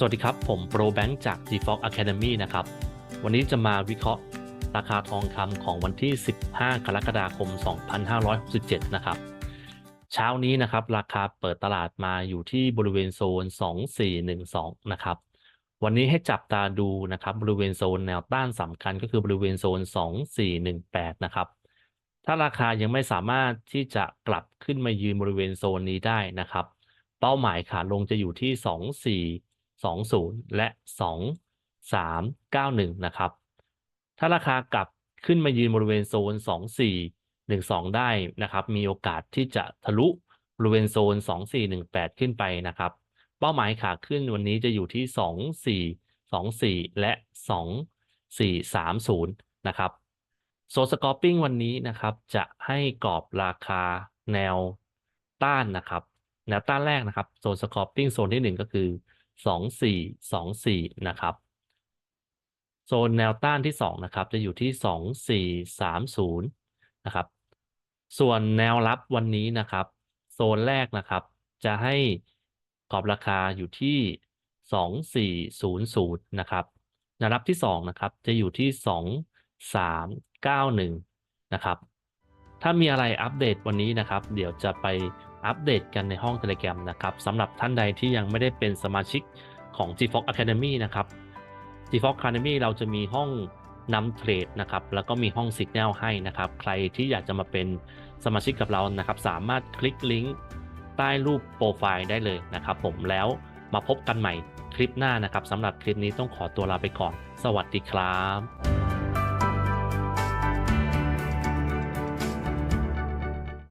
สวัสดีครับ ผมโปรแบงค์จาก g f o x Academy นะครับ วันนี้จะมาวิเคราะห์ราคาทองคำของวันที่ 15 กรกฎาคม 2567 นะครับ เช้านี้นะครับ ราคาเปิดตลาดมาอยู่ที่บริเวณโซน 2412 นะครับ วันนี้ให้จับตาดูนะครับ บริเวณโซนแนวต้านสำคัญก็คือบริเวณโซน 2418 นะครับ ถ้าราคายังไม่สามารถที่จะกลับขึ้นมายืนบริเวณโซนนี้ได้นะครับ เป้าหมายขาลงจะอยู่ที่ 20 และ 2391 นะครับ ถ้าราคากลับขึ้นมายืนบริเวณโซน 2412 ได้นะครับ มีโอกาสที่จะทะลุบริเวณโซน 2418 ขึ้นไปนะครับ เป้าหมายขาขึ้นวันนี้จะอยู่ที่ 2424 และ 2430 นะครับโซสกอร์ปิ้งวันนี้นะครับ จะให้กรอบราคาแนวต้านนะครับ แนวต้านแรกนะครับโซนสกอร์ปิ้งโซนที่หนึ่งก็คือ สองสี่สองสี่นะครับ โซนแนวต้านที่สองนะครับ จะอยู่ที่สองสี่สามศูนย์นะครับ ส่วนแนวรับวันนี้นะครับ โซนแรกนะครับ จะให้กรอบราคาอยู่ที่สองสี่ศูนย์ศูนย์นะครับแนวรับที่สองนะครับ จะอยู่ที่สองสามเก้าหนึ่งนะครับ ถ้ามีอะไรอัปเดตวันนี้นะครับ เดี๋ยวจะไป อัปเดตกันในห้อง Telegram นะครับสำหรับท่านใดที่ยังไม่ได้เป็นสมาชิกของ GFox Academy นะครับ GFox Academy เราจะมีห้องนำเทรดนะครับ แล้วก็มีห้อง Signal ให้นะครับ ใครที่อยากจะมาเป็นสมาชิกกับเรานะครับ สามารถคลิกลิงก์ใต้รูปโปรไฟล์ได้เลยนะครับ ผมแล้วมาพบกันใหม่คลิปหน้านะครับสำหรับคลิปนี้ต้องขอตัวลาไปก่อน สวัสดีครับ